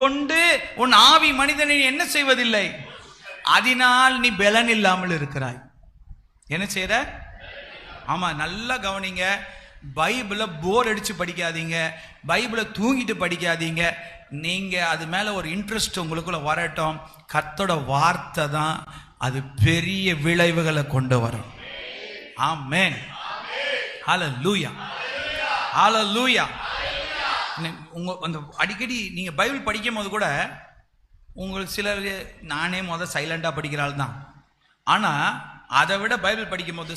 கொண்டு உன் ஆவி மனிதனை என்ன செய்வதில்லை? அதனால் நீ பலன் இல்லாமல் இருக்கிறாய். என்ன செய்யற ஆமா நல்லா கவனிங்க. பைபிளை போர் அடிச்சு படிக்காதீங்க. பைபிளை தூங்கிட்டு படிக்காதீங்க. நீங்க அது மேல ஒரு இன்ட்ரெஸ்ட் உங்களுக்குள்ள வரட்டும். கர்த்தரோட வார்த்தை தான் அது பெரிய விளைவுகளை கொண்டு வரும். ஆமென். ஹalleluya ஹalleluya நீ- உங்க அந்த அடிக்கடி நீங்கள் பைபிள் படிக்கும் போது கூட உங்களுக்கு சிலர் நானே முதல் சைலண்டாக படிக்கிற ஆள் தான். ஆனால் அதை விட பைபிள் படிக்கும் போது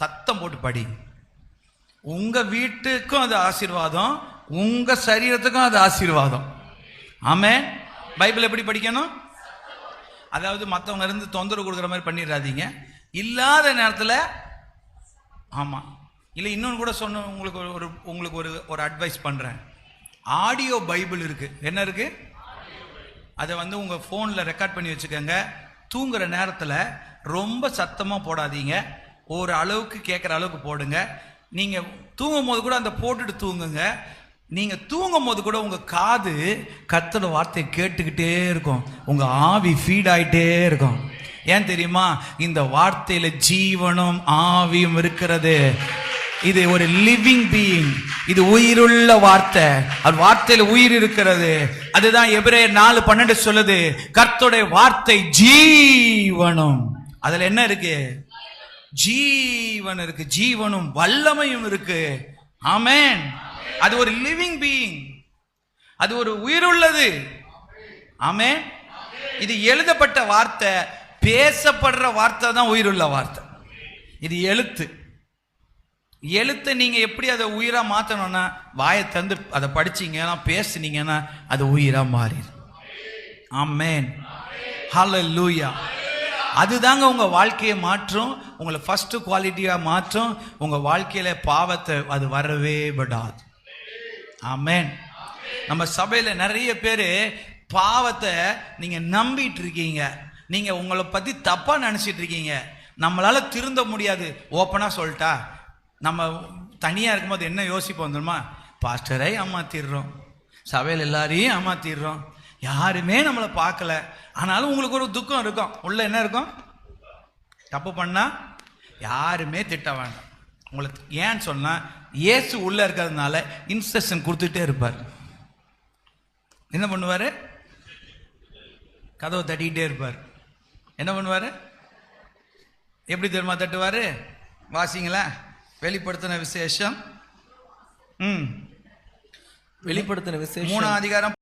சத்தம் போட்டு படி. உங்கள் வீட்டுக்கும் அது ஆசீர்வாதம் உங்கள் சரீரத்துக்கும் அது ஆசீர்வாதம். ஆமே பைபிள் எப்படி படிக்கணும்? அதாவது மற்றவங்க இருந்து தொந்தரவு கொடுக்குற மாதிரி பண்ணிடாதீங்க இல்லாத நேரத்தில் ஆமாம் இல்லை இன்னொன்று கூட சொன்ன உங்களுக்கு ஒரு- உங்களுக்கு ஒரு ஒரு அட்வைஸ் பண்ணுறேன் ஆடியோ பைபிள் இருக்குது என்ன இருக்குது அதை வந்து உங்கள் ஃபோனில் ரெக்கார்ட் பண்ணி வச்சுக்கோங்க. தூங்குற நேரத்தில் ரொம்ப சத்தமாக போடாதீங்க. ஒரு அளவுக்கு கேட்குற அளவுக்கு போடுங்க. நீங்கள் தூங்கும் போது கூட அந்த போட்டுட்டு தூங்குங்க. நீங்கள் தூங்கும் போது கூட உங்கள் காது கத்தோட வார்த்தையை கேட்டுக்கிட்டே இருக்கும். உங்கள் ஆவி ஃபீட் ஆகிட்டே இருக்கும். ஏன் தெரியுமா? இந்த வார்த்தையில் ஜீவனும் ஆவியும் இருக்கிறது. இது ஒரு லிவிங் பீயிங் இது உயிருள்ள வார்த்தை. அது வார்த்தையில உயிர் இருக்கிறது. அதுதான் எபிரே நாலு பன்னெண்டு சொல்லுது. கர்த்தருடைய வார்த்தை ஜீவனும். அதுல என்ன இருக்கு? ஜீவன் இருக்கு. ஜீவனும் வல்லமையும் இருக்கு. ஆமேன். அது ஒரு லிவிங் பீயிங் அது ஒரு உயிருள்ளது. ஆமென். இது எழுதப்பட்ட வார்த்தை. பேசப்படுற வார்த்தை தான் உயிருள்ள வார்த்தை. இது எழுத்து. எழுத்தை நீங்கள் எப்படி அதை உயிராக மாற்றணும்னா வாயை தந்து அதை படிச்சீங்கன்னா பேசுனீங்கன்னா அது உயிராக மாறிடும். ஹால லூயா அதுதாங்க உங்கள் வாழ்க்கையை மாற்றும். உங்களை ஃபஸ்ட்டு குவாலிட்டியாக மாற்றும். உங்கள் வாழ்க்கையில் பாவத்தை அது வரவே விடாது. ஆமேன். நம்ம சபையில் நிறைய பேர் பாவத்தை நீங்கள் நம்பிட்டு இருக்கீங்க. நீங்கள் உங்களை பற்றி தப்பாக நினச்சிட்டு இருக்கீங்க. நம்மளால் திருந்த முடியாது. ஓப்பனாக சொல்லிட்டா. நம்ம தனியாக இருக்கும்போது என்ன யோசிப்போம் தெரியுமா? பாஸ்டரை ஏமாத்திடுறோம். சபையில் எல்லாரையும் ஏமாத்திடுறோம். யாருமே நம்மளை பார்க்கல. ஆனாலும் உங்களுக்கு ஒரு துக்கம் இருக்கும். உள்ள என்ன இருக்கும்? தப்பு பண்ணால் யாருமே திட்ட வேண்டாம். உங்களுக்கு ஏன்னு சொன்னால் இயேசு உள்ளே இருக்கிறதுனால இன்ஸ்ட்ரக்ஷன் கொடுத்துட்டே இருப்பார். என்ன பண்ணுவார்? கதவை தட்டிக்கிட்டே இருப்பார். என்ன பண்ணுவார்? எப்படி தெரியுமா தட்டுவார்? வாசிங்களேன். வெளிப்படுத்தின விசேஷம்? ம். வெளிப்படுத்தின விசேஷம். மூணாம் அதிகாரம்